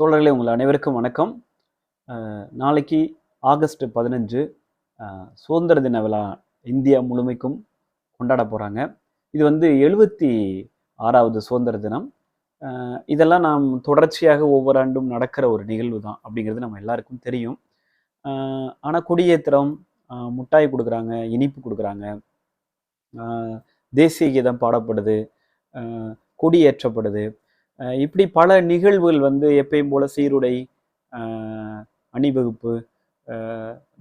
தோழர்களே உங்கள் அனைவருக்கும் வணக்கம். நாளைக்கு ஆகஸ்ட் பதினஞ்சு சுதந்திர தின விழா இந்தியா முழுமைக்கும் கொண்டாட போகிறாங்க இது வந்து எழுபத்தி ஆறாவது சுதந்திர தினம். இதெல்லாம் நாம் தொடர்ச்சியாக ஒவ்வொரு ஆண்டும் நடக்கிற ஒரு நிகழ்வு தான் அப்படிங்கிறது நம்ம எல்லாருக்கும் தெரியும். ஆனால் கொடியேற்றம் முட்டாய் கொடுக்குறாங்க இனிப்பு கொடுக்குறாங்க. தேசிய கீதம் பாடப்படுது. கொடியேற்றப்படுது. இப்படி பல நிகழ்வுகள் வந்து எப்பயும் போல சீருடை அணிவகுப்பு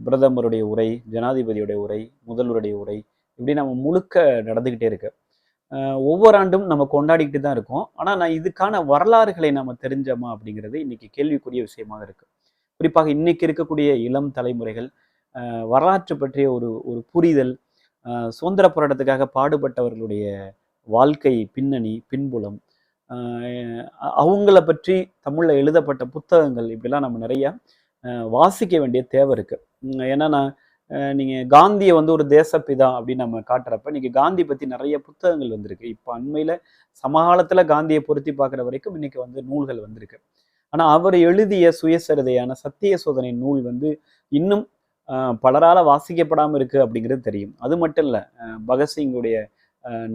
பிரதமருடைய உரை ஜனாதிபதியுடைய உரை முதல்வருடைய உரை இப்படி நம்ம முழுக்க நடந்துக்கிட்டே இருக்கு. ஒவ்வொரு ஆண்டும் நம்ம கொண்டாடிக்கிட்டு தான் இருக்கோம். ஆனால் நான் இதுக்கான வரலாறுகளை நம்ம தெரிஞ்சோமா அப்படிங்கிறது இன்னைக்கு கேள்விக்குரிய விஷயமாக இருக்கு. குறிப்பாக இன்னைக்கு இருக்கக்கூடிய இளம் தலைமுறைகள் வரலாற்று பற்றிய ஒரு ஒரு புரிதல் சுதந்திர போராட்டத்துக்காக பாடுபட்டவர்களுடைய வாழ்க்கை பின்னணி பின்புலம் அவங்கள பற்றி தமிழில் எழுதப்பட்ட புத்தகங்கள் இப்படிலாம் நம்ம நிறைய வாசிக்க வேண்டிய தேவை இருக்குது ஏன்னா நான் நீங்கள் காந்தியை வந்து ஒரு தேசப்பிதா அப்படின்னு நம்ம காட்டுறப்ப இன்னைக்கு காந்தி பற்றி நிறைய புத்தகங்கள் வந்திருக்கு. இப்போ அண்மையில் சமகாலத்தில் காந்தியை பொருத்தி பார்க்குற வரைக்கும் இன்னைக்கு வந்து நூல்கள் வந்திருக்கு. ஆனால் அவர் எழுதிய சுயசரிதையான சத்திய சோதனை நூல் வந்து இன்னும் பலரால் வாசிக்கப்படாமல் இருக்குது அப்படிங்கிறது தெரியும். அது மட்டும் இல்லை பகத்சிங்குடைய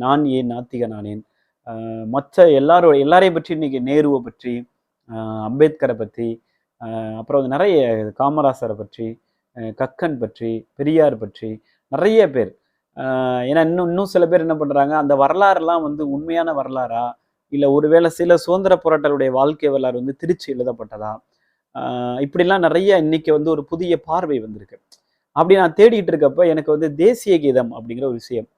நான் ஏன் நாத்திக நானேன் மற்ற எல்லாரோட எல்லாரையும் பற்றி இன்னைக்கு நேருவை பற்றி அம்பேத்கரை பற்றி அப்புறம் வந்து நிறைய காமராசரை பற்றி கக்கன் பற்றி பெரியார் பற்றி நிறைய பேர். ஏன்னா இன்னும் இன்னும் சில பேர் என்ன பண்ணுறாங்க அந்த வரலாறுலாம் வந்து உண்மையான வரலாறா? இல்லை ஒருவேளை சில சுதந்திர போராட்டருடைய வாழ்க்கை வரலாறு வந்து திருச்சி எழுதப்பட்டதா? இப்படிலாம் நிறைய இன்னைக்கு வந்து ஒரு புதிய பார்வை வந்திருக்கு. அப்படி நான் தேடிட்டு இருக்கப்ப எனக்கு வந்து தேசிய கீதம் அப்படிங்கிற ஒரு விஷயம்.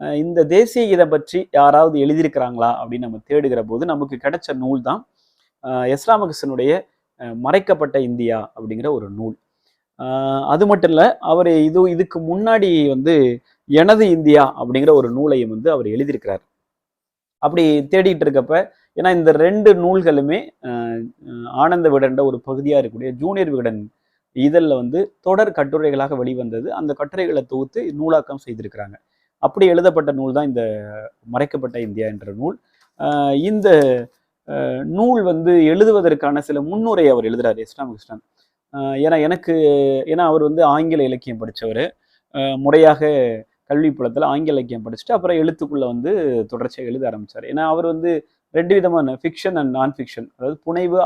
இந்த தேசிய கீதம் பற்றி யாராவது எழுதியிருக்கிறாங்களா அப்படின்னு நம்ம தேடுகிற போது நமக்கு கிடைச்ச நூல் தான் அஹ் மறைக்கப்பட்ட இந்தியா அப்படிங்கிற ஒரு நூல். அது மட்டும் இல்லை அவர் இது இதுக்கு முன்னாடி வந்து எனது இந்தியா அப்படிங்கிற ஒரு நூலையும் வந்து அவர் எழுதியிருக்கிறார். அப்படி தேடிட்டு இருக்கப்ப ஏன்னா இந்த ரெண்டு நூல்களுமே ஆனந்த விகடன்ற ஒரு பகுதியாக இருக்கக்கூடிய ஜூனியர் விகடன் இதழில் வந்து தொடர் கட்டுரைகளாக வெளிவந்தது. அந்த கட்டுரைகளை தொகுத்து நூலாக்கம் செய்திருக்கிறாங்க. அப்படி எழுதப்பட்ட நூல் தான் இந்த மறைக்கப்பட்ட இந்தியா என்ற நூல். இந்த நூல் வந்து எழுதுவதற்கான சில முன்னுரை அவர் எழுதுறாரு எஸ். ராமகிருஷ்ணன். ஏன்னா எனக்கு ஏன்னா அவர் வந்து ஆங்கில இலக்கியம் படித்தவர் முறையாக கல்வி புலத்தில் ஆங்கில இலக்கியம் படிச்சுட்டு அப்புறம் எழுத்துக்குள்ளே வந்து தொடர்ச்சியாக எழுத ஆரம்பிச்சார். ஏன்னா அவர் வந்து ரெண்டு விதமான ஃபிக்ஷன் அண்ட் நான் ஃபிக்ஷன் அதாவது புனைவு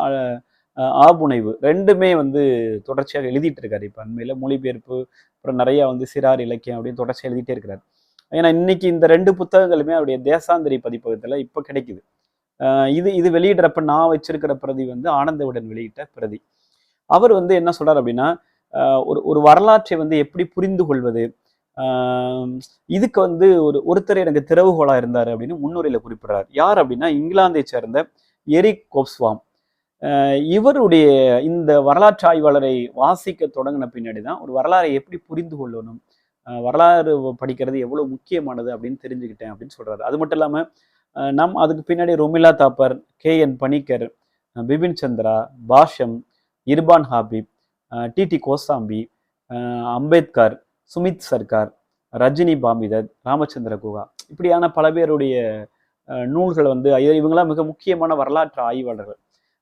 ஆபுனைவு ரெண்டுமே வந்து தொடர்ச்சியாக எழுதிட்டு இருக்காரு. இப்போ அண்மையில் மொழிபெயர்ப்பு அப்புறம் நிறையா வந்து சிறார் இலக்கியம் அப்படின்னு தொடர்ச்சியாக எழுதிட்டே இருக்கிறார். ஏன்னா இன்னைக்கு இந்த ரெண்டு புத்தகங்களுமே அவருடைய தேசாந்திரி பதிப்பகத்தில் இப்போ கிடைக்குது. இது இது வெளியிடுறப்ப நான் வச்சிருக்கிற பிரதி வந்து ஆனந்தவுடன் வெளியிட்ட பிரதி. அவர் வந்து என்ன சொல்றார் அப்படின்னா ஒரு ஒரு வரலாற்றை வந்து எப்படி புரிந்து கொள்வது? இதுக்கு வந்து ஒரு ஒருத்தர் எனக்கு திறவுகோலா இருந்தார் அப்படின்னு முன்னுரையில குறிப்பிடுறார். யார் அப்படின்னா இங்கிலாந்தை சேர்ந்த எரிக் கோப்ஸ்வாம் இவருடைய இந்த வரலாற்று ஆய்வாளரை வாசிக்க தொடங்கின பின்னாடி தான் ஒரு வரலாறை எப்படி புரிந்து கொள்ளணும்? வரலாறு படிக்கிறது எவ்வளோ முக்கியமானது அப்படின்னு தெரிஞ்சுக்கிட்டேன் அப்படின்னு சொல்கிறாரு அது மட்டும் இல்லாமல் நம் அதுக்கு பின்னாடி Romila Thapar K N Panikkar Bipan Chandra Basham Irfan Habib D D Kosambi Ambedkar Sumit Sarkar Rajani Palme Dutt Ramachandra Guha. இப்படியான பல பேருடைய நூல்கள் வந்து இவங்களாம் மிக முக்கியமான வரலாற்று ஆய்வாளர்கள்.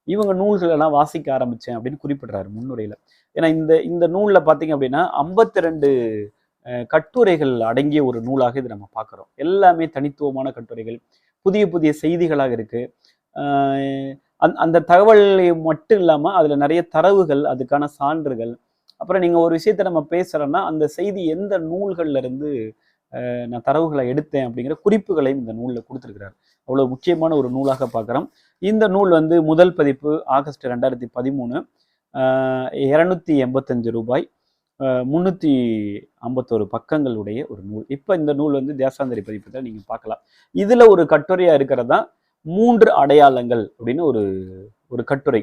இவங்க நூல்களெல்லாம் வாசிக்க ஆரம்பித்தேன் அப்படின்னு குறிப்பிடுறாரு முன்னுரையில். ஏன்னா இந்த இந்த நூலில் பார்த்தீங்க அப்படின்னா ஐம்பத்தி ரெண்டு கட்டுரைகள் அடங்கிய ஒரு நூலாக இது நம்ம பார்க்குறோம். எல்லாமே தனித்துவமான கட்டுரைகள். புதிய புதிய செய்திகளாக இருக்குது அந் அந்த தகவல் மட்டும் இல்லாமல் அதில் நிறைய தரவுகள் அதுக்கான சான்றுகள். அப்புறம் நீங்கள் ஒரு விஷயத்த நம்ம பேசுகிறோன்னா அந்த செய்தி எந்த நூல்கள்லேருந்து நான் தரவுகளை எடுத்தேன் அப்படிங்கிற குறிப்புகளையும் இந்த நூலில் கொடுத்துருக்கிறார். அவ்வளோ முக்கியமான ஒரு நூலாக பார்க்குறோம். இந்த நூல் வந்து முதல் பதிப்பு ஆகஸ்ட் ரெண்டாயிரத்தி பதிமூணு. இரநூத்தி எண்பத்தஞ்சு ரூபாய். முந்நூற்றி ஐம்பத்தோரு பக்கங்களுடைய ஒரு நூல். இப்போ இந்த நூல் வந்து தேசாந்திரி பதிப்பத்தில் நீங்கள் பார்க்கலாம். இதில் ஒரு கட்டுரையாக இருக்கிறது? தான் மூன்று அடையாளங்கள் அப்படின்னு ஒரு ஒரு கட்டுரை.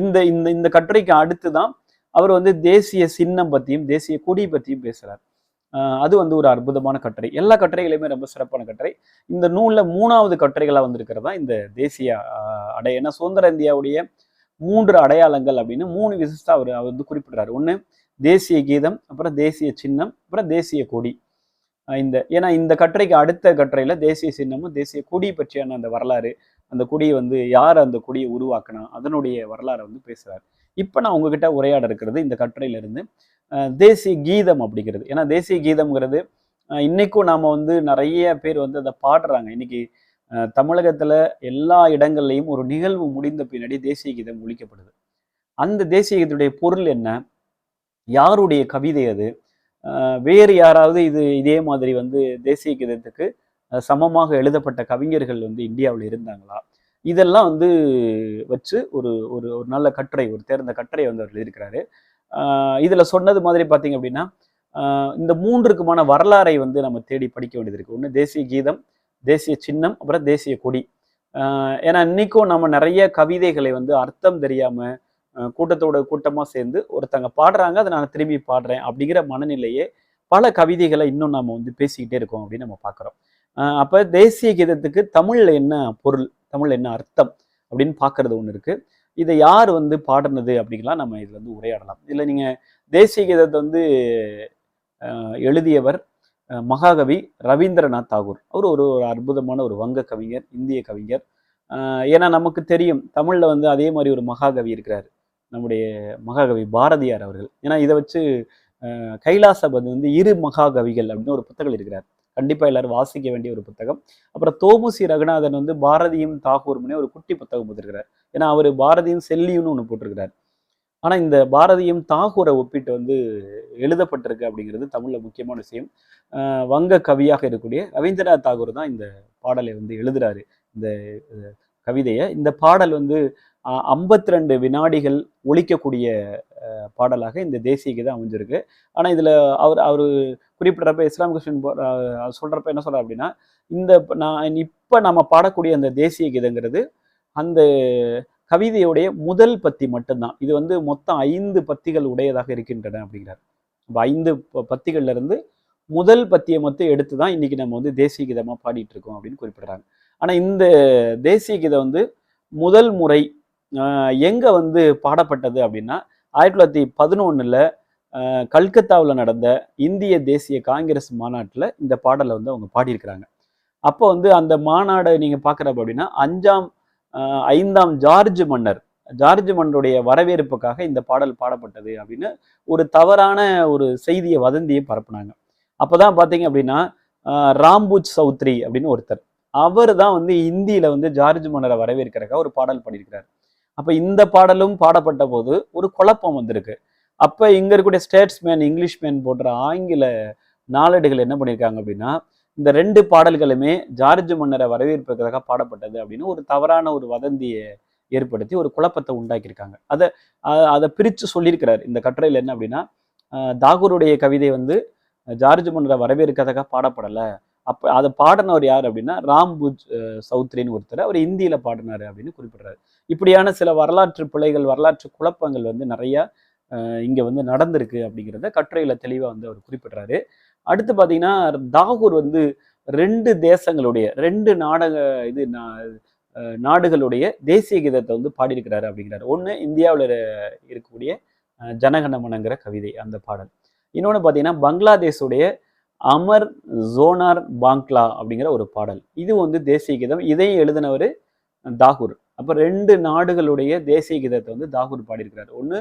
இந்த இந்த இந்த கட்டுரைக்கு அடுத்து தான் அவர் வந்து தேசிய சின்னம் பற்றியும் தேசிய கொடி பற்றியும் பேசுகிறார் அது வந்து ஒரு அற்புதமான கட்டுரை. எல்லா கட்டுரைகளையுமே ரொம்ப சிறப்பான கட்டுரை. இந்த நூலில் மூணாவது கட்டுரைகளாக வந்திருக்கிறது? தான் இந்த தேசிய அடைய ஏன்னா சுதந்திர இந்தியாவுடைய மூன்று அடையாளங்கள் அப்படின்னு மூணு விசிஷ்டா அவர் அவர் வந்து குறிப்பிடுறாரு. ஒன்று தேசிய கீதம் அப்புறம் தேசிய சின்னம் அப்புறம் தேசிய கொடி. இந்த ஏன்னா இந்த கட்டுரைக்கு அடுத்த கட்டுரையில் தேசிய சின்னமும் தேசிய கொடி பற்றியான அந்த வரலாறு அந்த கொடியை வந்து யார் அந்த கொடியை உருவாக்கினா அதனுடைய வரலாறை வந்து பேசுகிறார் இப்போ நான் உங்ககிட்ட உரையாட இருக்கிறது இந்த கட்டுரையிலிருந்து தேசிய கீதம் அப்படிங்கிறது. ஏன்னா தேசிய கீதம்ங்கிறது இன்றைக்கும் இன்னைக்கும் நாம் வந்து நிறைய பேர் வந்து அதை பாடுறாங்க. இன்னைக்கு தமிழகத்தில் எல்லா இடங்கள்லையும் ஒரு நிகழ்வு முடிந்த பின்னாடி தேசிய கீதம் ஒழிக்கப்படுது அந்த தேசிய கீதத்துடைய பொருள் என்ன? யாருடைய கவிதை அது? வேறு யாராவது இது இதே மாதிரி வந்து தேசிய கீதத்துக்கு சமமாக எழுதப்பட்ட கவிஞர்கள் வந்து இந்தியாவில் இருந்தாங்களா? இதெல்லாம் வந்து வச்சு ஒரு ஒரு ஒரு நல்ல கட்டுரை ஒரு தேர்ந்த கட்டுரை வந்து அவர் எழுதியிருக்கிறாரு. இதில் சொன்னது மாதிரி பார்த்தீங்க அப்படின்னா இந்த மூன்றுக்குமான வரலாறை வந்து நம்ம தேடி படிக்க வேண்டியது இருக்கு ஒன்று தேசிய கீதம் தேசிய சின்னம் அப்புறம் தேசிய கொடி. ஏன்னா இன்னைக்கும் நம்ம நிறைய கவிதைகளை வந்து அர்த்தம் தெரியாமல் கூட்டத்தோட கூட்டமாக சேர்ந்து ஒருத்தங்க பாடுறாங்க அதை நான் திரும்பி பாடுறேன் அப்படிங்கிற மனநிலையே பல கவிதைகளை இன்னும் நம்ம வந்து பேசிக்கிட்டே இருக்கோம் அப்படின்னு நம்ம பார்க்குறோம் அப்போ தேசிய கீதத்துக்கு தமிழில் என்ன பொருள் தமிழ் என்ன அர்த்தம் அப்படின்னு பார்க்கறது ஒன்று இருக்குது இதை யார் வந்து பாடினது அப்படிங்கலாம் நம்ம இதில் வந்து உரையாடலாம். இதில் நீங்கள் தேசிய கீதத்தை வந்து எழுதியவர் மகாகவி ரவீந்திரநாத் தாகூர். அவர் ஒரு ஒரு அற்புதமான ஒரு வங்க கவிஞர் இந்திய கவிஞர். ஏன்னா நமக்கு தெரியும் தமிழில் வந்து அதே மாதிரி ஒரு மகாகவி இருக்கிறார். நம்முடைய மகாகவி பாரதியார் அவர்கள். ஏன்னா இதை வச்சு கைலாசபதி வந்து இரு மகாகவிகள் அப்படின்னு ஒரு புத்தகம் இருக்கிறார். கண்டிப்பாக எல்லாரும் வாசிக்க வேண்டிய ஒரு புத்தகம். அப்புறம் தோமுசி ரகுநாதன் வந்து பாரதியும் தாகூர்மனே ஒரு குட்டி புத்தகம் போட்டிருக்கிறார். ஏன்னா அவர் பாரதியும் செல்லியும்னு ஒன்று போட்டிருக்கிறார். ஆனால் இந்த பாரதியும் தாகூரை ஒப்பிட்டு வந்து எழுதப்பட்டிருக்கு அப்படிங்கிறது தமிழில் முக்கியமான விஷயம். வங்க கவியாக இருக்கக்கூடிய ரவீந்திரநாத் தாகூர் தான் இந்த பாடலை வந்து எழுதுறாரு. இந்த கவிதையை. இந்த பாடல் வந்து ஐம்பத்தி ரெண்டு வினாடிகள் ஒழிக்கக்கூடிய பாடலாக இந்த தேசிய கீதம் அமைஞ்சிருக்கு. ஆனால் இதில் அவர் அவர் குறிப்பிட்றப்ப இஸ்லாம் கிருஷ்ணன் சொல்கிறப்ப என்ன சொல்கிறார் அப்படின்னா இந்த நான் இப்போ நம்ம பாடக்கூடிய அந்த தேசிய கீதங்கிறது அந்த கவிதையுடைய முதல் பத்தி மட்டும்தான். இது வந்து மொத்தம் ஐந்து பத்திகள் உடையதாக இருக்கின்றன அப்படிங்கிறார். இப்போ ஐந்து ப- பத்திகள்ல இருந்து முதல் பத்தியை மட்டும் எடுத்து தான் இன்னைக்கு நம்ம வந்து தேசிய கீதமாக பாடிட்டு இருக்கோம் அப்படின்னு குறிப்பிடுறாங்க. ஆனால் இந்த தேசிய கீதம் வந்து முதல் முறை எங்க வந்து பாடப்பட்டது அப்படின்னா ஆயிரத்தி தொள்ளாயிரத்தி பதினொன்னுல கல்கத்தாவில் நடந்த இந்திய தேசிய காங்கிரஸ் மாநாட்டில் இந்த பாடலை வந்து அவங்க பாடியிருக்கிறாங்க. அப்போ வந்து அந்த மாநாடை நீங்கள் பார்க்குறப்ப அப்படின்னா அஞ்சாம் ஐந்தாம் ஜார்ஜ் மன்னர் ஜார்ஜ் மன்னருடைய வரவேற்புக்காக இந்த பாடல் பாடப்பட்டது அப்படின்னு ஒரு தவறான ஒரு செய்தியை வதந்தியை பரப்புனாங்க. அப்போ தான் பார்த்தீங்க அப்படின்னா ராம்பூஜ் சௌத்ரி அப்படின்னு ஒருத்தர். அவர் தான் வந்து இந்தியில் வந்து ஜார்ஜ் மன்னரை வரவேற்கிறக்காக ஒரு பாடல் பாடியிருக்கிறார். அப்போ இந்த பாடலும் பாடப்பட்ட போது ஒரு குழப்பம் வந்திருக்கு. அப்போ இங்கே இருக்கக்கூடிய ஸ்டேட்ஸ்மேன் இங்கிலீஷ்மேன் போன்ற ஆங்கில நாளேடுகள் என்ன பண்ணியிருக்காங்க அப்படின்னா இந்த ரெண்டு பாடல்களுமே ஜார்ஜ் மன்னரை வரவேற்பதற்காக பாடப்பட்டது அப்படின்னு ஒரு தவறான ஒரு வதந்தியை ஏற்படுத்தி ஒரு குழப்பத்தை உண்டாக்கியிருக்காங்க. அதை அதை பிரித்து சொல்லியிருக்கிறார். இந்த கட்டுரையில் என்ன அப்படின்னா தாகூருடைய கவிதை வந்து ஜார்ஜ் மன்னரை வரவேற்கிறதுக்காக பாடப்படலை. அப்போ அதை பாடினவர் யார் அப்படின்னா ராம்புஜ் சௌத்ரின்னு ஒருத்தர். அவர் ஹிந்தியில் பாடினார் அப்படின்னு குறிப்பிடுறாரு. இப்படியான சில வரலாற்று பிழைகள் வரலாற்று குழப்பங்கள் வந்து நிறைய இங்கே இங்க வந்து நடந்திருக்கு அப்படிங்கிறத கட்டுரையில தெளிவா வந்து அவர் குறிப்பிடுறாரு. அடுத்து பாத்தீங்கன்னா தாகூர் வந்து ரெண்டு தேசங்களுடைய ரெண்டு நாடக இது நா- நாடுகளுடைய தேசிய கீதத்தை வந்து பாடியிருக்கிறாரு அப்படிங்கிறாரு. ஒன்று இந்தியாவில் இருக்கக்கூடிய ஜனகணமனங்கிற கவிதை அந்த பாடல். இன்னொன்று பார்த்தீங்கன்னா பங்களாதேஷுடைய அமர் ஜோனார் பாங்க்லா அப்படிங்கிற ஒரு பாடல். இது வந்து தேசிய கீதம். இதையும் எழுதினவர் தாகூர். அப்போ ரெண்டு நாடுகளுடைய தேசிய கீதத்தை வந்து தாகூர் பாடியிருக்கிறார். ஒன்று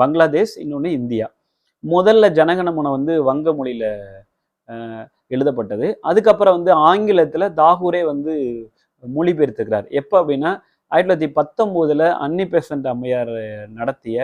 பங்களாதேஷ் இன்னொன்று இந்தியா. முதல்ல ஜனகணமனம் வந்து வங்க மொழியில் எழுதப்பட்டது. அதுக்கப்புறம் வந்து ஆங்கிலத்தில் தாகூரே வந்து மொழிபெயர்த்துக்கிறார் எப்போ அப்படின்னா ஆயிரத்தி தொள்ளாயிரத்தி பத்தொம்போதில் அன்னி பெசன்ட் அம்மையார் நடத்திய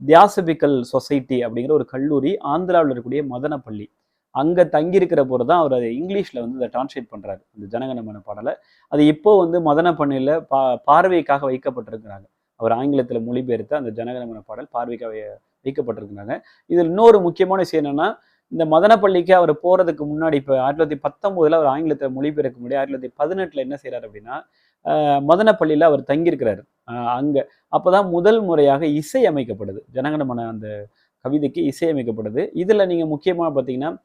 தியாசபிக்கல் சொசைட்டி அப்படிங்கிற ஒரு கல்லூரி ஆந்திராவில் இருக்கக்கூடிய மதனப்பள்ளி. அங்கே தங்கியிருக்கிற போது தான் அவர் அதை இங்கிலீஷில் வந்து அதை டிரான்ஸ்லேட் பண்ணுறாரு அந்த ஜனகணமன பாடலை. அது இப்போ வந்து மதன மதனப்பள்ளியில் பா பார்வைக்காக வைக்கப்பட்டிருக்கிறாங்க. அவர் ஆங்கிலத்தில் மொழிபெயர்த்த அந்த ஜனகணமன பாடல் பார்வைக்காக வை- வைக்கப்பட்டிருக்கிறாங்க. இதில் இன்னொரு முக்கியமான விஷயம் என்னென்னா இந்த மதனப்பள்ளிக்கு அவர் போகிறதுக்கு முன்னாடி இப்போ ஆயிரத்தி தொள்ளாயிரத்தி பத்தொம்போதில் அவர் ஆங்கிலத்தில் மொழிபெயர்க்க முடியாது ஆயிரத்தி தொள்ளாயிரத்தி பதினெட்டில் என்ன செய்கிறார் அப்படின்னா மதனப்பள்ளியில் அவர் தங்கியிருக்கிறாரு. அங்கே. அப்போ தான் முதல் முறையாக இசை அமைக்கப்படுது. ஜனகணமன அந்த கவிதைக்கு இசை அமைக்கப்படுது. நீங்கள் முக்கியமாக பார்த்தீங்கன்னா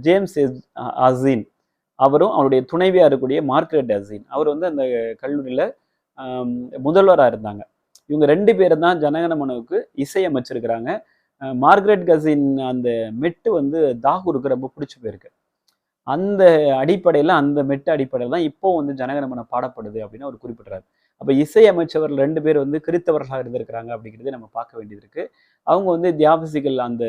ஜேம்ஸ் எஸ்- அசீன் அவரும் அவருடைய துணைவியாக இருக்கக்கூடிய மார்க்ரெட் அசீன் அவர் வந்து அந்த கல்லூரியில் முதல்வராக இருந்தாங்க. இவங்க ரெண்டு பேரும் தான் ஜனகணமனுக்கு இசையமைச்சிருக்கிறாங்க. மார்க்ரெட் கசின் அந்த மெட்டு வந்து தாகூருக்கு ரொம்ப பிடிச்சி போயிருக்கு. அந்த அடிப்படையில் அந்த மெட்டு அடிப்படையில் தான் இப்போ வந்து ஜனகணமன பாடப்படுது அப்படின்னு அவர் குறிப்பிட்றாரு. அப்போ இசை அமைச்சவர் ரெண்டு பேர் வந்து கிறித்தவர்களாக இருந்திருக்கிறாங்க அப்படிங்கிறத நம்ம பார்க்க வேண்டியது இருக்கு. அவங்க வந்து தியாபசிக்கல் அந்த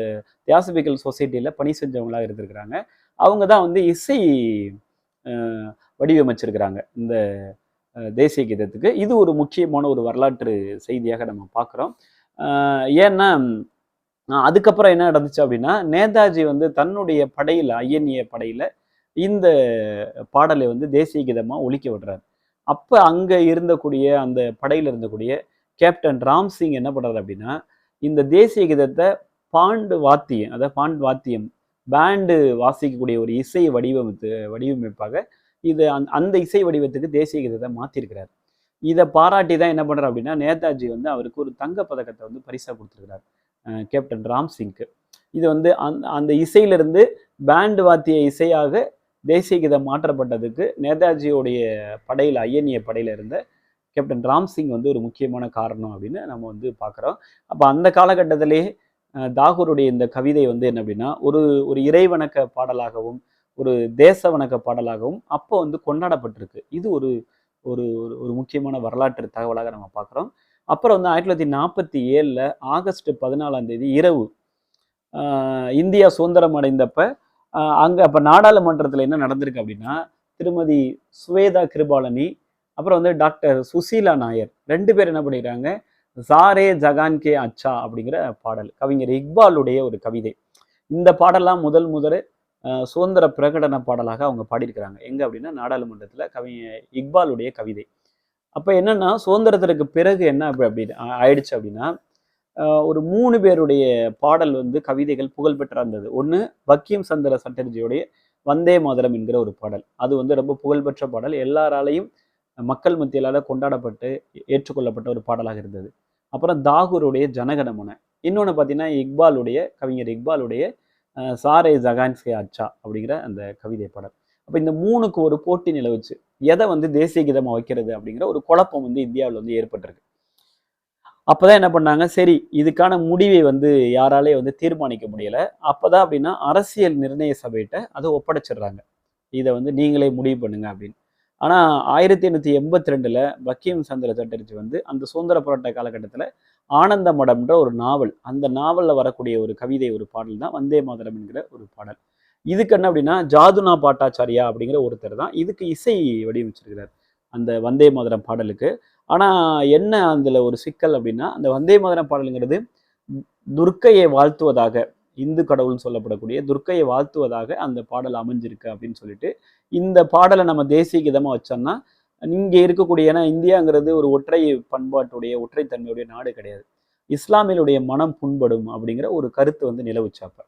தியாசபிக்கல் சொசைட்டியில் பணி செஞ்சவங்களாக இருந்திருக்கிறாங்க. அவங்க தான் வந்து இசை வடிவமைச்சிருக்கிறாங்க இந்த தேசிய கீதத்துக்கு. இது ஒரு முக்கியமான ஒரு வரலாற்று செய்தியாக நம்ம பார்க்குறோம். ஏன்னா அதுக்கப்புறம் என்ன நடந்துச்சு அப்படின்னா நேதாஜி வந்து தன்னுடைய படையில் ஐஎன்ஏ படையில் இந்த பாடலை வந்து தேசிய கீதமாக ஒழிக்க விடுறாரு. அப்போ அங்கே இருந்தக்கூடிய அந்த படையில் இருந்தக்கூடிய கேப்டன் ராம்சிங் என்ன பண்ணுறாரு அப்படின்னா இந்த தேசிய கீதத்தை பாண்டு வாத்தியம் அதாவது பாண்டு வாத்தியம் பேண்டு வாசிக்கக்கூடிய ஒரு இசை வடிவமைத்து வடிவமைப்பாக இது அந் அந்த இசை வடிவத்துக்கு தேசிய கீதத்தை மாற்றிருக்கிறார் இதை பாராட்டி தான் என்ன பண்ணுறாரு அப்படின்னா நேதாஜி வந்து அவருக்கு ஒரு தங்க பதக்கத்தை வந்து பரிசாக கொடுத்துருக்கிறார் கேப்டன் கேப்டன் ராம்சிங்க்கு இது வந்து அந் அந்த இசையிலிருந்து பேண்டு வாத்திய இசையாக தேசிய கீதம் மாற்றப்பட்டதுக்கு நேதாஜியோடைய படையில் ஐஎன்ஏ படையில் இருந்த கேப்டன் ராம்சிங் வந்து ஒரு முக்கியமான காரணம் அப்படின்னு நம்ம வந்து பார்க்குறோம். அப்போ அந்த காலகட்டத்திலே தாகூருடைய இந்த கவிதை வந்து என்ன அப்படின்னா ஒரு ஒரு இறைவணக்க பாடலாகவும் ஒரு தேச வணக்க பாடலாகவும் அப்போ வந்து கொண்டாடப்பட்டிருக்கு. இது ஒரு ஒரு ஒரு- ஒரு முக்கியமான வரலாற்று தகவலாக நம்ம பார்க்குறோம். அப்புறம் வந்து ஆயிரத்தி தொள்ளாயிரத்தி நாற்பத்தி ஏழில் ஆகஸ்ட் பதினாலாம் தேதி இரவு இந்தியா சுதந்திரம் அடைந்தப்ப அங்கே அப்போ நாடாளுமன்றத்தில் என்ன நடந்திருக்கு அப்படின்னா திருமதி சுவேதா கிருபாலனி அப்புறம் வந்து டாக்டர் சுசீலா நாயர் ரெண்டு பேர் என்ன பண்ணிக்கிறாங்க சாரே ஜகான் கே அச்சா அப்படிங்கிற பாடல் கவிஞர் இக்பாலுடைய ஒரு கவிதை. இந்த பாடலாம் முதல் முதல் சுதந்திர பிரகடன பாடலாக அவங்க பாடியிருக்கிறாங்க. எங்கே அப்படின்னா நாடாளுமன்றத்தில் கவிஞர் இக்பாலுடைய கவிதை. அப்போ என்னன்னா சுதந்திரத்திற்கு பிறகு என்ன அப்படி அப்படி ஆயிடுச்சு அப்படின்னா ஒரு மூணு பேருடைய பாடல் வந்து கவிதைகள் புகழ்பெற்றா இருந்தது ஒன்று பக்கியம் சந்திர சட்டர்ஜியோடைய வந்தே மாதரம் என்கிற ஒரு பாடல். அது வந்து ரொம்ப புகழ்பெற்ற பாடல். எல்லாராலையும் மக்கள் மத்தியிலால கொண்டாடப்பட்டு ஏற்றுக்கொள்ளப்பட்ட ஒரு பாடலாக இருந்தது. அப்புறம் தாகூருடைய ஜனகணமன இன்னொன்று பார்த்தீங்கன்னா இக்பாலுடைய கவிஞர் இக்பாலுடைய சாரே ஜகான்ஸே அச்சா அப்படிங்கிற அந்த கவிதை பாடல். அப்போ இந்த மூணுக்கு ஒரு போட்டி நிலவுச்சு. எதை வந்து தேசிய கீதமாக வைக்கிறது அப்படிங்கிற ஒரு குழப்பம் வந்து இந்தியாவில் வந்து ஏற்பட்டிருக்கு. அப்போதான் என்ன பண்ணாங்க? சரி இதுக்கான முடிவை வந்து யாராலே வந்து தீர்மானிக்க முடியல. அப்போதான் அப்படின்னா அரசியல் நிர்ணய சபையிட்ட அதை ஒப்படைச்சிடுறாங்க. இதை வந்து நீங்களே முடிவு பண்ணுங்க அப்படின்னு. ஆனால் ஆயிரத்தி எண்ணூற்றி எண்பத்தி ரெண்டில் வக்கீம் சந்திர சட்டர்ஜி வந்து அந்த சுதந்திர போராட்ட காலகட்டத்தில் ஆனந்த மடம்ன்ற ஒரு நாவல் அந்த நாவலில் வரக்கூடிய ஒரு கவிதை ஒரு பாடல் தான் வந்தே மாதரம் என்கிற ஒரு பாடல். இதுக்கு என்ன அப்படின்னா ஜாதுனா பாட்டாச்சாரியா அப்படிங்கிற ஒருத்தர் தான் இதுக்கு இசை வடிவமைச்சிருக்கிறார். அந்த வந்தே மாதரம் பாடலுக்கு. ஆனால் என்ன அதில் ஒரு சிக்கல் அப்படின்னா அந்த வந்தே மாதரம் பாடலுங்கிறது துர்க்கையை வாழ்த்துவதாக இந்து கடவுள்னு சொல்லப்படக்கூடிய துர்க்கையை வாழ்த்துவதாக அந்த பாடல் அமைஞ்சிருக்கு அப்படின்னு சொல்லிட்டு இந்த பாடலை நம்ம தேசிய கீதமாக வச்சோம்னா இங்கே இருக்கக்கூடிய ஏன்னா இந்தியாங்கிறது ஒரு ஒற்றை பண்பாட்டுடைய ஒற்றைத்தன்மையுடைய நாடு கிடையாது. இஸ்லாமியருடைய மனம் புண்படும் அப்படிங்கிற ஒரு கருத்து வந்து நிலவுச்சாப்ப.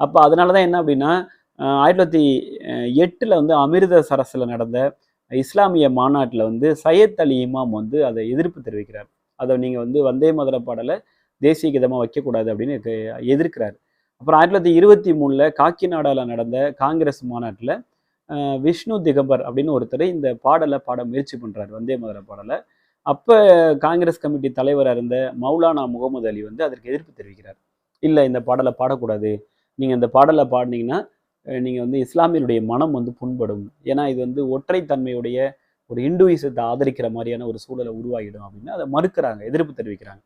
அப்போ அதனால தான் என்ன அப்படின்னா ஆயிரத்தி தொள்ளாயிரத்தி எட்டில் வந்து அமிர்த சரஸில் நடந்த இஸ்லாமிய மாநாட்டில் வந்து சையத் அலி இமாம் வந்து அதை எதிர்ப்பு தெரிவிக்கிறார். அதை நீங்கள் வந்து வந்தே மதுர பாடலை தேசிய கீதமாக வைக்கக்கூடாது அப்படின்னு எதிர்க்கிறார். அப்புறம் ஆயிரத்தி தொள்ளாயிரத்தி இருபத்தி மூணில் காக்கிநாடாவில் நடந்த காங்கிரஸ் மாநாட்டில் விஷ்ணு திகம்பர் அப்படின்னு ஒருத்தர் இந்த பாடலை பாட முயற்சி பண்ணுறாரு வந்தே மதுர பாடலை. அப்போ காங்கிரஸ் கமிட்டி தலைவராக இருந்த மௌலானா முகமது அலி வந்து அதற்கு எதிர்ப்பு தெரிவிக்கிறார். இல்லை இந்த பாடலை பாடக்கூடாது. நீங்கள் இந்த பாடலை பாடினீங்கன்னா நீங்கள் வந்து இஸ்லாமியருடைய மனம் வந்து புண்படும். ஏன்னா இது வந்து ஒற்றைத்தன்மையுடைய ஒரு இந்துயிசத்தை ஆதரிக்கிற மாதிரியான ஒரு சூழலை உருவாகிடும் அப்படின்னு அதை மறுக்கிறாங்க எதிர்ப்பு தெரிவிக்கிறாங்க.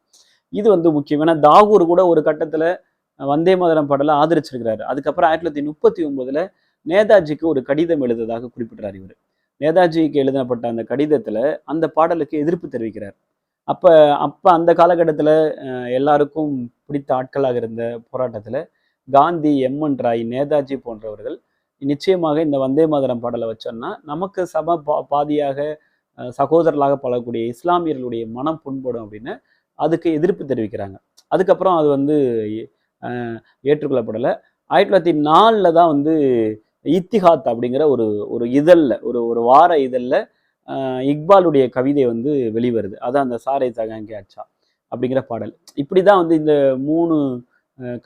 இது வந்து முக்கியம். ஏன்னா தாகூர் கூட ஒரு கட்டத்தில் வந்தே மாதரம் பாடலை ஆதரிச்சிருக்கிறாரு. அதுக்கப்புறம் ஆயிரத்தி தொள்ளாயிரத்தி முப்பத்தி ஒன்பதுல நேதாஜிக்கு ஒரு கடிதம் எழுதுவதாக குறிப்பிட்டார் இவர். நேதாஜிக்கு எழுதப்பட்ட அந்த கடிதத்தில் அந்த பாடலுக்கு எதிர்ப்பு தெரிவிக்கிறார். அப்போ அப்போ அந்த காலகட்டத்தில் எல்லாருக்கும் பிடித்த ஆட்களாக இருந்த போராட்டத்தில் காந்தி எம்என் ராய் நேதாஜி போன்றவர்கள் நிச்சயமாக இந்த வந்தே மாதரம் பாடலை வச்சோம்னா நமக்கு சம பா பாதியாக சகோதரர்களாக பழகக்கூடிய இஸ்லாமியர்களுடைய மனம் புண்படும் அப்படின்னு அதுக்கு எதிர்ப்பு தெரிவிக்கிறாங்க. அதுக்கப்புறம் அது வந்து ஏற்றுக்கொள்ளப்படலை. ஆயிரத்தி தொள்ளாயிரத்தி நாலில் தான் வந்து இத்திஹாத் அப்படிங்கிற ஒரு ஒரு இதழில் ஒரு ஒரு வார இதழில் இக்பாலுடைய கவிதை வந்து வெளிவருது. அதான் அந்த சாரை தகங்கே அச்சா அப்படிங்கிற பாடல். இப்படி தான் வந்து இந்த மூணு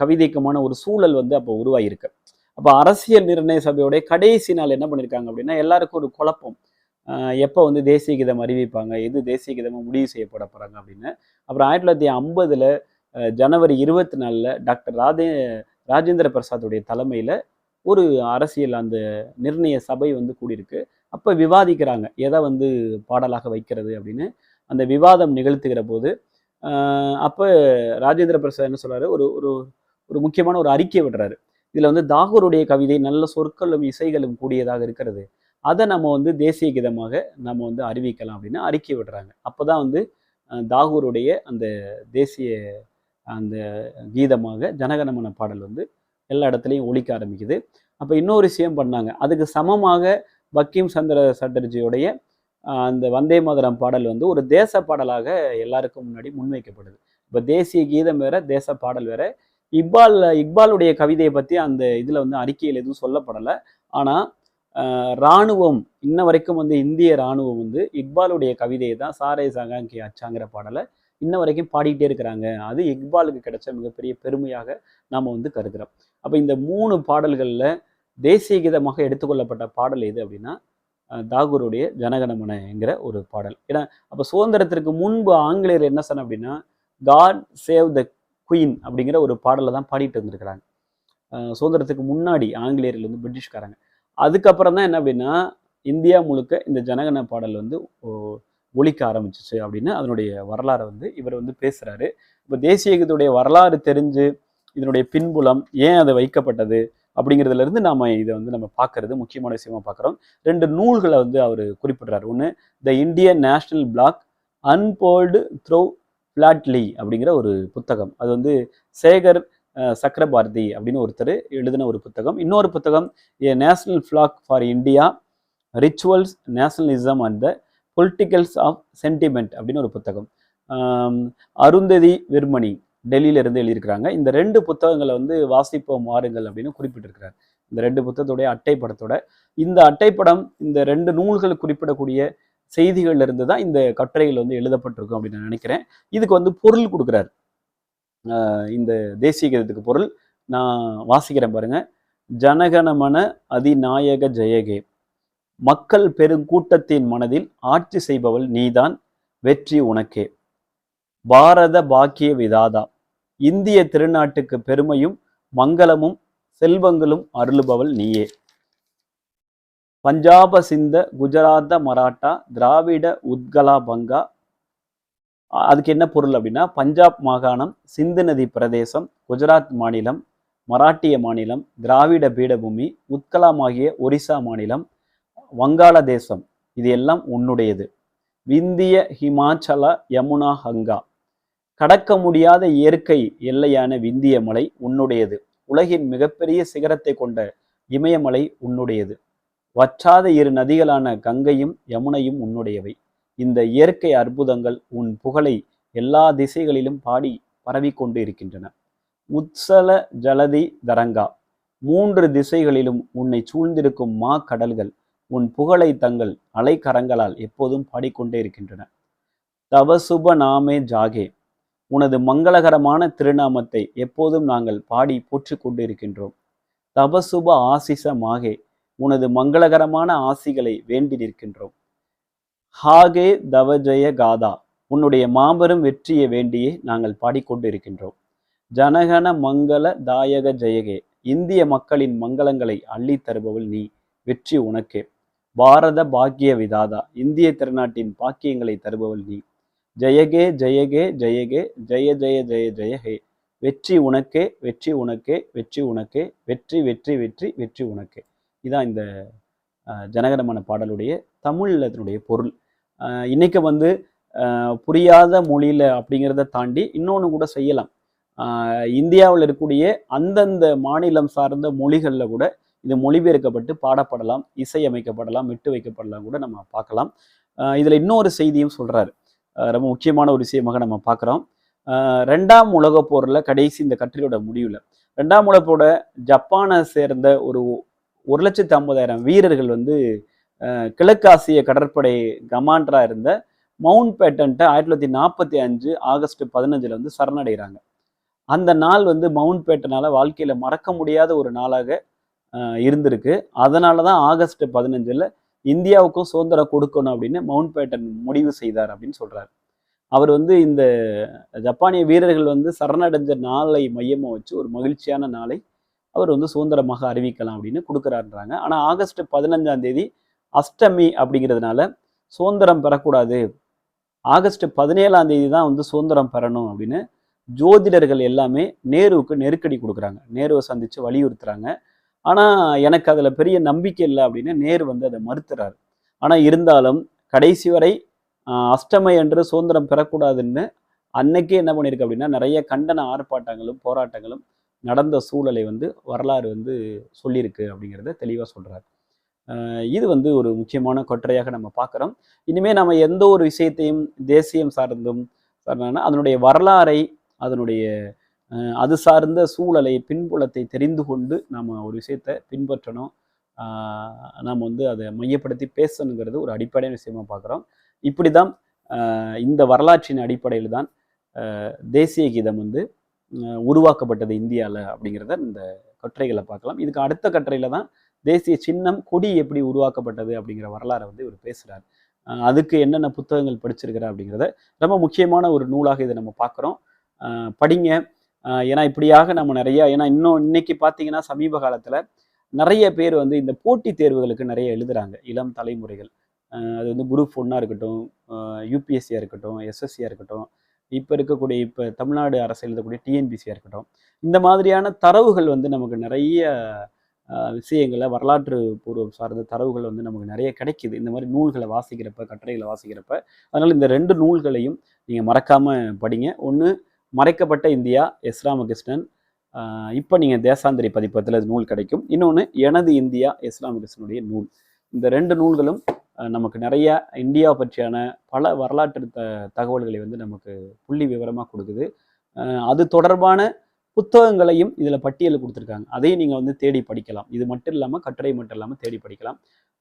கவிதைக்குமான ஒரு சூழல் வந்து அப்போ உருவாகியிருக்கு அப்போ அரசியல் நிர்ணய சபையோடைய கடைசி நாள் என்ன பண்ணியிருக்காங்க அப்படின்னா எல்லாருக்கும் ஒரு குழப்பம். எப்போ வந்து தேசிய கீதம் அறிவிப்பாங்க எது தேசிய கீதமாக முடிவு செய்யப்பட போகிறாங்க அப்படின்னு. அப்புறம் ஆயிரத்தி தொள்ளாயிரத்தி ஐம்பதில் ஜனவரி இருபத்தி நாலில் டாக்டர் ராதே ராஜேந்திர பிரசாத்துடைய தலைமையில் ஒரு அரசியல் அந்த நிர்ணய சபை வந்து கூடியிருக்கு. அப்போ விவாதிக்கிறாங்க எதை வந்து பாடலாக வைக்கிறது அப்படின்னு. அந்த விவாதம் நிகழ்த்துகிற போது அப்போ ராஜேந்திர பிரசாத் என்ன சொல்கிறாரு ஒரு ஒரு ஒரு முக்கியமான ஒரு அறிக்கை விடுறாரு. இதில் வந்து தாகூருடைய கவிதை நல்ல சொற்களும் இசைகளும் கூடியதாக இருக்கிறது. அதை நம்ம வந்து தேசிய கீதமாக நம்ம வந்து அறிவிக்கலாம் அப்படின்னு அறிக்கை விடுறாங்க. அப்போ தான் வந்து தாகூருடைய அந்த தேசிய அந்த கீதமாக ஜனகணமன பாடல் வந்து எல்லா இடத்துலையும் ஒழிக்க ஆரம்பிக்குது. அப்போ இன்னொரு விஷயம் பண்ணாங்க. அதுக்கு சமமாக பக்கீம் சந்திர சட்டர்ஜியோடைய அந்த வந்தே மாதரம் பாடல் வந்து ஒரு தேச பாடலாக எல்லாருக்கும் முன்னாடி முன்வைக்கப்படுது. இப்போ தேசிய கீதம் வேற தேச பாடல் வேற. இக்பால் இக்பாலுடைய கவிதையை பற்றி அந்த இதில் வந்து அறிக்கையில் எதுவும் சொல்லப்படலை. ஆனால் இராணுவம் இன்ன வரைக்கும் வந்து இந்திய இராணுவம் வந்து இக்பாலுடைய கவிதையை தான் சாரே சகாங்கி அச்சாங்கிற பாடலை இன்ன வரைக்கும் பாடிக்கிட்டே இருக்கிறாங்க. அது இக்பாலுக்கு கிடைச்ச மிகப்பெரிய பெருமையாக நாம் வந்து கருதுகிறோம் அப்போ இந்த மூணு பாடல்களில் தேசிய கீதமாக எடுத்துக்கொள்ளப்பட்ட பாடல் எது அப்படின்னா தாகூருடைய ஜனகணமனங்கிற ஒரு பாடல். ஏன்னா அப்போ சுதந்திரத்திற்கு முன்பு ஆங்கிலேயர் என்ன சொன்ன அப்படின்னா காட் சேவ் த குயின் அப்படிங்கிற ஒரு பாடலை தான் பாடிட்டு வந்திருக்கிறாங்க சுதந்திரத்துக்கு முன்னாடி ஆங்கிலேயர்கள் வந்து பிரிட்டிஷ்காரங்க. அதுக்கப்புறம் தான் என்ன அப்படின்னா இந்தியா முழுக்க இந்த ஜனகண பாடல் வந்து ஒழிக்க ஆரம்பிச்சிச்சு அப்படின்னு அதனுடைய வரலாறை வந்து இவர் வந்து பேசுறாரு. இப்போ தேசிய கீதத்துடைய வரலாறு தெரிஞ்சு இதனுடைய பின்புலம் ஏன் அது வைக்கப்பட்டது? அப்படிங்கிறதுல இருந்து நாம இதை வந்து நம்ம பார்க்கறது முக்கியமான விஷயமா பார்க்குறோம். ரெண்டு நூல்களை வந்து அவர் குறிப்பிடுறாரு. ஒன்று the Indian national flag unfold through flatly அப்படிங்கிற ஒரு புத்தகம். அது வந்து சேகர் சக்கரபாரதி அப்படின்னு ஒருத்தர் எழுதின ஒரு புத்தகம். இன்னொரு புத்தகம் a national flag for India rituals nationalism and the politicals of sentiment அப்படின்னு ஒரு புத்தகம். அருந்ததி விர்மணி டெல்லியிலிருந்து எழுதியிருக்கிறாங்க. இந்த ரெண்டு புத்தகங்களை வந்து வாசிப்போம் வாருங்கள் அப்படின்னு குறிப்பிட்டிருக்கிறார். இந்த ரெண்டு புத்தகத்துடைய அட்டைப்படத்தோட இந்த அட்டைப்படம் இந்த ரெண்டு நூல்கள் குறிப்பிடக்கூடிய செய்திகள்ல இருந்து தான் இந்த கட்டுரைகள் வந்து எழுதப்பட்டிருக்கும் அப்படின்னு நான் நினைக்கிறேன். இதுக்கு வந்து பொருள் கொடுக்குறாரு. இந்த தேசிய கீதத்துக்கு பொருள். நான் வாசிக்கிறேன் பாருங்க. ஜனகணமன அதிநாயக ஜெயகே. மக்கள் பெருங்கூட்டத்தின் மனதில் ஆட்சி செய்பவள் நீதான் வெற்றி உனக்கே. பாரத பாக்கிய விதாதா. இந்திய திருநாட்டுக்கு பெருமையும் மங்களமும் செல்வங்களும் அருளுபவள் நீயே. பஞ்சாப சிந்த குஜராத்த மராட்டா திராவிட உத்கலா பங்கா. அதுக்கு என்ன பொருள் அப்படின்னா பஞ்சாப் மாகாணம் சிந்து நதி பிரதேசம் குஜராத் மாநிலம் மராட்டிய மாநிலம் திராவிட பீடபூமி உத்கலாமாகிய ஒரிசா மாநிலம் வங்காளதேசம். இது எல்லாம் உன்னுடையது. இந்திய ஹிமாச்சல யமுனா ஹங்கா கடக்க முடியாத இயற்கை எல்லையான விந்திய மலை உன்னுடையது. உலகின் மிகப்பெரிய சிகரத்தை கொண்ட இமயமலை உன்னுடையது. வற்றாத இரு நதிகளான கங்கையும் யமுனையும் உன்னுடையவை. இந்த இயற்கை அற்புதங்கள் உன் புகழை எல்லா திசைகளிலும் பாடி பரவிக்கொண்டு இருக்கின்றன உத்சல ஜலதி தரங்கா. மூன்று திசைகளிலும் உன்னை சூழ்ந்திருக்கும் மா கடல்கள் உன் புகழை தங்கள் அலைக்கரங்களால் எப்போதும் பாடிக்கொண்டே இருக்கின்றன. தவசுப நாமே ஜாகே. உனது மங்களகரமான திருநாமத்தை எப்போதும் நாங்கள் பாடி போற்றி கொண்டு இருக்கின்றோம் தபசுப ஆசிச மாகே உனது மங்களகரமான ஆசிகளை வேண்டி நிற்கின்றோம். ஹாகே தவஜய காதா உன்னுடைய மாபெரும் வெற்றியை வேண்டியே நாங்கள் பாடிக்கொண்டு இருக்கின்றோம் ஜனகன மங்கள தாயக ஜெயகே இந்திய மக்களின் மங்களங்களை அள்ளித் தருபவள் நீ வெற்றி உனக்கே. பாரத பாக்கிய விதாதா இந்திய திருநாட்டின் பாக்கியங்களை தருபவள் நீ. ஜெயகே ஜெயகே ஜெயகே ஜெய ஜெய ஜெய ஜெய ஹே. வெற்றி உனக்கே வெற்றி உனக்கே வெற்றி உனக்கே வெற்றி வெற்றி வெற்றி வெற்றி உனக்கே. இதான் இந்த ஜனகரமான பாடலுடைய தமிழில் அதனுடைய பொருள். அஹ், இன்னைக்கு வந்து புரியாத மொழியில் அப்படிங்கிறத தாண்டி இன்னொன்று கூட செய்யலாம். இந்தியாவில் இருக்கக்கூடிய அந்தந்த மாநிலம் சார்ந்த மொழிகளில் கூட இது மொழிபெயர்க்கப்பட்டு பாடப்படலாம் இசையமைக்கப்படலாம் விட்டு வைக்கப்படலாம் கூட நம்ம பார்க்கலாம். இதில் இன்னொரு செய்தியும் சொல்கிறாரு ரொம்ப முக்கியமான ஒரு விஷயமாக நம்ம பார்க்குறோம். ரெண்டாம் உலக போரில் கடைசி இந்த கட்டுரையோட முடிவில். ரெண்டாம் உலகப் ஜப்பானை சேர்ந்த ஒரு ஒரு லட்சத்து ஐம்பதாயிரம் வீரர்கள் வந்து கிழக்காசிய கடற்படை கமாண்டராக இருந்த மவுண்ட் பேட்டன்ட்டை ஆயிரத்தி தொள்ளாயிரத்தி நாற்பத்தி அஞ்சு ஆகஸ்ட் பதினஞ்சில் வந்து சரணடைகிறாங்க. அந்த நாள் வந்து மவுண்ட் பேட்டனால் வாழ்க்கையில் மறக்க முடியாத ஒரு நாளாக இருந்திருக்கு. அதனால தான் ஆகஸ்ட் பதினஞ்சில் இந்தியாவுக்கும் சுதந்திரம் கொடுக்கணும் அப்படின்னு மவுண்ட் பேட்டன் முடிவு செய்தார் அப்படின்னு சொல்கிறார் அவர் வந்து இந்த ஜப்பானிய வீரர்கள் வந்து சரணடைஞ்ச நாளை மையமாக வச்சு ஒரு மகிழ்ச்சியான நாளை அவர் வந்து சுதந்திரமாக அறிவிக்கலாம் அப்படின்னு கொடுக்குறாருன்றாங்க. ஆனால் ஆகஸ்ட் பதினஞ்சாம் தேதி அஷ்டமி அப்படிங்கிறதுனால சுதந்திரம் பெறக்கூடாது. ஆகஸ்ட் பதினேழாம் தேதி தான் வந்து சுதந்திரம் பெறணும் அப்படின்னு ஜோதிடர்கள் எல்லாமே நேருவுக்கு நெருக்கடி கொடுக்குறாங்க. நேருவை சந்தித்து வலியுறுத்துறாங்க. ஆனால் எனக்கு அதில் பெரிய நம்பிக்கை இல்லை அப்படின்னு நேரு வந்து அதை மறுத்துறாரு. ஆனால் இருந்தாலும் கடைசி வரை அஷ்டமை அஷ்டமி என்று சுதந்திரம் பெறக்கூடாதுன்னு அன்னைக்கே என்ன பண்ணியிருக்கு அப்படின்னா நிறைய கண்டன ஆர்ப்பாட்டங்களும் போராட்டங்களும் நடந்த சூழலை வந்து வரலாறு வந்து சொல்லியிருக்கு அப்படிங்கிறத தெளிவாக சொல்கிறார் இது வந்து ஒரு முக்கியமான கொற்றையாக நம்ம பார்க்குறோம். இனிமேல் நம்ம எந்த ஒரு விஷயத்தையும் தேசியம் சார்ந்தும் சார்ந்தனா அதனுடைய வரலாறை அதனுடைய அது சார்ந்த சூழலை பின்புலத்தை தெரிந்து கொண்டு நம்ம ஒரு விஷயத்தை பின்பற்றணும். நாம் வந்து அதை மையப்படுத்தி பேசணுங்கிறது ஒரு அடிப்படையான விஷயமா பார்க்குறோம். இப்படி தான் இந்த வரலாற்றின் அடிப்படையில் தான் தேசிய கீதம் வந்து உருவாக்கப்பட்டது இந்தியாவில் அப்படிங்கிறத இந்த கட்டுரைகளை பார்க்கலாம். இதுக்கு அடுத்த கட்டுரையில் தான் தேசிய சின்னம் கொடி எப்படி உருவாக்கப்பட்டது அப்படிங்கிற வரலாறை வந்து இவர் பேசுகிறார் அதுக்கு என்னென்ன புத்தகங்கள் படிச்சிருக்கிறார் அப்படிங்கிறத ரொம்ப முக்கியமான ஒரு நூலாக இதை நம்ம பார்க்குறோம். படிங்க. ஏன்னா இப்படியாக நம்ம நிறைய ஏன்னா இன்னும் இன்னைக்கு பார்த்தீங்கன்னா சமீப காலத்தில் நிறைய பேர் வந்து இந்த போட்டித் தேர்வுகளுக்கு நிறைய எழுதுறாங்க. இளம் தலைமுறைகள். அது வந்து குரூப் ஒன்னாக இருக்கட்டும் யூபிஎஸ்சியாக இருக்கட்டும் எஸ்எஸ்சியாக இருக்கட்டும் இப்போ இருக்கக்கூடிய இப்போ தமிழ்நாடு அரசு எழுதக்கூடிய டிஎன்பிசியாக இருக்கட்டும் இந்த மாதிரியான தரவுகள் வந்து நமக்கு நிறைய விஷயங்களை வரலாற்று பூர்வம் சார்ந்த தரவுகள் வந்து நமக்கு நிறைய கிடைக்கிது. இந்த மாதிரி நூல்களை வாசிக்கிறப்ப கட்டுரைகளை வாசிக்கிறப்ப அதனால் இந்த ரெண்டு நூல்களையும் நீங்கள் மறக்காமல் படிங்க. ஒன்று மறைக்கப்பட்ட இந்தியா எஸ் ராமகிருஷ்ணன். இப்போ நீங்கள் தேசாந்திரி பதிப்பத்தில் அது நூல் கிடைக்கும். இன்னொன்று எனது இந்தியா எஸ் ராமகிருஷ்ணனுடைய நூல். இந்த ரெண்டு நூல்களும் நமக்கு நிறைய இந்தியா பற்றியான பல வரலாற்று த தகவல்களை வந்து நமக்கு புள்ளி விவரமாக கொடுக்குது. அது தொடர்பான புத்தகங்களையும் இதில் பட்டியல் கொடுத்துருக்காங்க. அதையும் நீங்கள் வந்து தேடி படிக்கலாம். இது மட்டும் இல்லாமல் கட்டுரை மட்டும் இல்லாமல் தேடி படிக்கலாம்.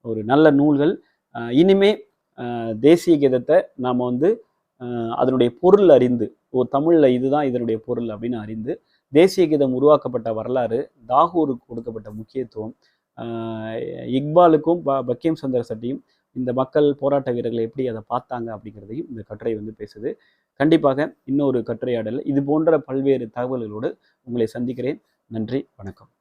ஒரு நல்ல நூல்கள். இனிமே தேசிய கீதத்தை நாம் வந்து அதனுடைய பொருள் அறிந்து ஓ தமிழில் இதுதான் இதனுடைய பொருள் அப்படின்னு அறிந்து தேசிய கீதம் உருவாக்கப்பட்ட வரலாறு தாகூருக்கு கொடுக்கப்பட்ட முக்கியத்துவம் இக்பாலுக்கும் ப பக்கீம் சுந்தர் சட்டியும் இந்த மக்கள் போராட்ட வீரர்கள் எப்படி அதை பார்த்தாங்க அப்படிங்கிறதையும் இந்த கட்டுரை வந்து பேசுது. கண்டிப்பாக இன்னொரு கட்டுரையாடல் இது போன்ற பல்வேறு தகவல்களோடு உங்களை சந்திக்கிறேன். நன்றி வணக்கம்.